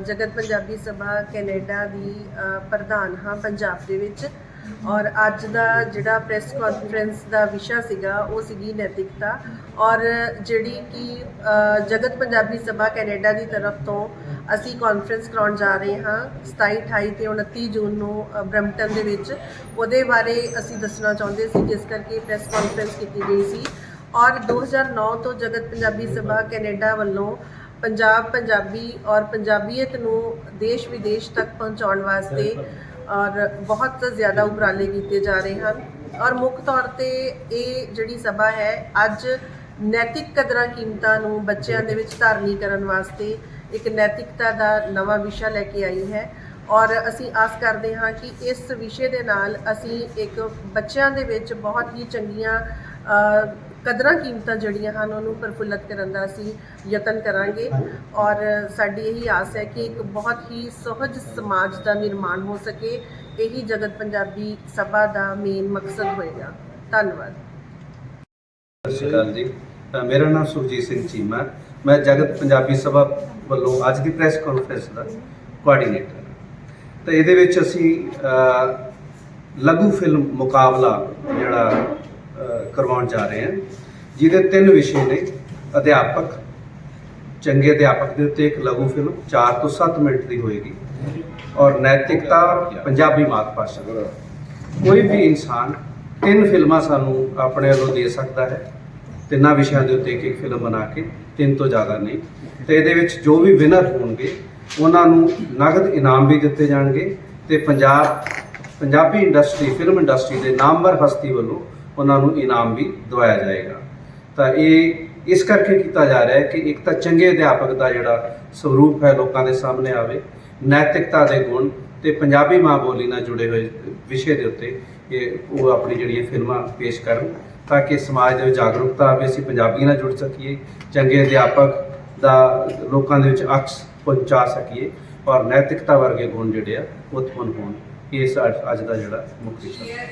ਜਗਤ ਪੰਜਾਬੀ ਸਭਾ ਕੈਨੇਡਾ ਦੀ ਪ੍ਰਧਾਨ ਹਾਂ ਪੰਜਾਬ ਦੇ ਵਿੱਚ। ਔਰ ਅੱਜ ਦਾ ਜਿਹੜਾ ਪ੍ਰੈਸ ਕਾਨਫਰੰਸ ਦਾ ਵਿਸ਼ਾ ਸੀਗਾ ਉਹ ਸੀਗੀ ਨੈਤਿਕਤਾ। ਔਰ ਜਿਹੜੀ ਕਿ ਜਗਤ ਪੰਜਾਬੀ ਸਭਾ ਕੈਨੇਡਾ ਦੀ ਤਰਫ ਤੋਂ ਅਸੀਂ ਕਾਨਫਰੰਸ ਕਰਾਉਣ ਜਾ ਰਹੇ ਹਾਂ 27 28 ਤੇ 29 ਜੂਨ ਨੂੰ ਅ, ਬਰੈਂਪਟਨ ਦੇ ਵਿੱਚ। ਉਹਦੇ ਬਾਰੇ ਅਸੀਂ ਦੱਸਣਾ ਚਾਹੁੰਦੇ ਸੀ ਜਿਸ ਕਰਕੇ ਪ੍ਰੈਸ ਕਾਨਫਰੰਸ ਕੀਤੀ ਗਈ ਸੀ। ਔਰ 2009 ਤੋਂ ਜਗਤ ਪੰਜਾਬੀ ਸਭਾ ਕੈਨੇਡਾ ਵੱਲੋਂ ਪੰਜਾਬ ਪੰਜਾਬੀ ਔਰ ਪੰਜਾਬੀਅਤ ਨੂੰ ਦੇਸ਼ ਵਿਦੇਸ਼ ਤੱਕ ਪਹੁੰਚਾਉਣ ਵਾਸਤੇ ਔਰ ਬਹੁਤ ਜ਼ਿਆਦਾ ਉਪਰਾਲੇ ਕੀਤੇ ਜਾ ਰਹੇ ਹਨ। ਔਰ ਮੁੱਖ ਤੌਰ ਤੇ ਇਹ ਜਿਹੜੀ ਸਭਾ ਹੈ, ਅੱਜ ਨੈਤਿਕ ਕਦਰਾਂ ਕੀਮਤਾਂ ਨੂੰ ਬੱਚਿਆਂ ਦੇ ਵਿੱਚ ਧਾਰਨੀ ਕਰਨ ਵਾਸਤੇ ਇੱਕ ਨੈਤਿਕਤਾ ਦਾ ਨਵਾਂ ਵਿਸ਼ਾ ਲੈ ਕੇ ਆਈ ਹੈ। ਔਰ ਅਸੀਂ ਆਸ ਕਰਦੇ ਹਾਂ ਕਿ ਇਸ ਵਿਸ਼ੇ ਦੇ ਨਾਲ ਅਸੀਂ ਇੱਕ ਬੱਚਿਆਂ ਦੇ ਵਿੱਚ ਬਹੁਤ ਹੀ ਚੰਗੀਆਂ ਕਦਰਾਂ ਕੀਮਤਾਂ ਜਿਹੜੀਆਂ ਹਨ, ਉਹਨੂੰ ਪ੍ਰਫੁੱਲਤ ਕਰਨ ਦਾ ਅਸੀਂ ਯਤਨ ਕਰਾਂਗੇ। ਔਰ ਸਾਡੀ ਇਹੀ ਆਸ ਹੈ ਕਿ ਇੱਕ ਬਹੁਤ ਹੀ ਸਹਜ ਸਮਾਜ ਦਾ ਨਿਰਮਾਣ ਹੋ ਸਕੇ। ਇਹੀ ਜਗਤ ਪੰਜਾਬੀ ਸਭਾ ਦਾ ਮੇਨ ਮਕਸਦ ਹੋਏਗਾ। ਧੰਨਵਾਦ। ਸਤਿ ਸ਼੍ਰੀ ਅਕਾਲ ਜੀ। ਮੇਰਾ ਨਾਮ ਸੁਰਜੀਤ ਸਿੰਘ ਚੀਮਾ ਮੈਂ ਜਗਤ ਪੰਜਾਬੀ ਸਭਾ ਵੱਲੋਂ ਅੱਜ ਦੀ ਪ੍ਰੈਸ ਕਾਨਫਰੰਸ ਦਾ ਕੋਆਰਡੀਨੇਟਰ ਤਾਂ ਇਹਦੇ ਵਿੱਚ ਅਸੀਂ ਲਘੂ ਫਿਲਮ ਮੁਕਾਬਲਾ ਜਿਹੜਾ ਕਰਵਾਉਣ ਜਾ ਰਹੇ ਹਾਂ। ਜਿਹਦੇ ਤਿੰਨ ਵਿਸ਼ੇ ਨੇ, ਅਧਿਆਪਕ, ਚੰਗੇ ਅਧਿਆਪਕ ਦੇ ਉੱਤੇ ਇੱਕ ਲਘੂ ਫਿਲਮ 4 ਤੋਂ 7 ਮਿੰਟ ਦੀ ਹੋਏਗੀ। ਔਰ ਨੈਤਿਕਤਾ, ਪੰਜਾਬੀ ਮਾਤ ਭਾਸ਼ਾ। ਕੋਈ ਵੀ ਇਨਸਾਨ ਤਿੰਨ ਫਿਲਮਾਂ ਸਾਨੂੰ ਆਪਣੇ ਵੱਲੋਂ ਦੇ ਸਕਦਾ ਹੈ। ਤਿੰਨਾਂ ਵਿਸ਼ਿਆਂ ਦੇ ਉੱਤੇ ਇੱਕ ਇੱਕ ਫਿਲਮ ਬਣਾ ਕੇ, ਤਿੰਨ ਤੋਂ ਜ਼ਿਆਦਾ ਨਹੀਂ। ਤੇ ਇਹਦੇ ਵਿੱਚ ਜੋ ਵੀ ਵਿਨਰ ਹੋਣਗੇ ਉਹਨਾਂ ਨੂੰ ਨਗਦ ਇਨਾਮ ਵੀ ਦਿੱਤੇ ਜਾਣਗੇ ਤੇ Punjab, Punjabi industry film industry ਦੇ ਨਾਮਵਰ ਹਸਤੀ ਵੱਲੋਂ ਉਹਨਾਂ ਨੂੰ ਇਨਾਮ ਵੀ ਦਵਾਇਆ ਜਾਏਗਾ। ਤਾਂ ਇਹ ਇਸ ਕਰਕੇ ਕੀਤਾ ਜਾ ਰਿਹਾ ਹੈ ਕਿ ਇੱਕ ਤਾਂ ਚੰਗੇ ਅਧਿਆਪਕ ਦਾ ਜਿਹੜਾ ਸਰੂਪ ਹੈ ਲੋਕਾਂ ਦੇ ਸਾਹਮਣੇ ਆਵੇ, ਨੈਤਿਕਤਾ ਦੇ ਗੁਣ ਤੇ ਪੰਜਾਬੀ ਮਾਂ ਬੋਲੀ ਨਾਲ ਜੁੜੇ ਹੋਏ ਵਿਸ਼ੇ ਦੇ ਉੱਤੇ ਇਹ ਉਹ ਆਪਣੀ ਜਿਹੜੀਆਂ ਫਿਲਮਾਂ ਪੇਸ਼ ਕਰਨ ਤਾਂ ਕਿ ਸਮਾਜ ਦੇ ਵਿੱਚ ਜਾਗਰੂਕਤਾ ਆਵੇ, ਅਸੀਂ ਪੰਜਾਬੀ ਨਾਲ ਜੁੜ ਸਕੀਏ, ਚੰਗੇ ਅਧਿਆਪਕ ਦਾ ਲੋਕਾਂ ਦੇ ਵਿੱਚ ਅਕਸ ਪਹੁੰਚਾ ਸਕੀਏ ਔਰ ਨੈਤਿਕਤਾ ਵਰਗੇ ਗੁਣ ਜਿਹੜੇ ਆ ਉਤਪੰਨ ਹੋਣ। ਇਹ ਅੱਜ ਦਾ ਜਿਹੜਾ ਮੁੱਖ ਵਿਸ਼ਾ। ਹੈ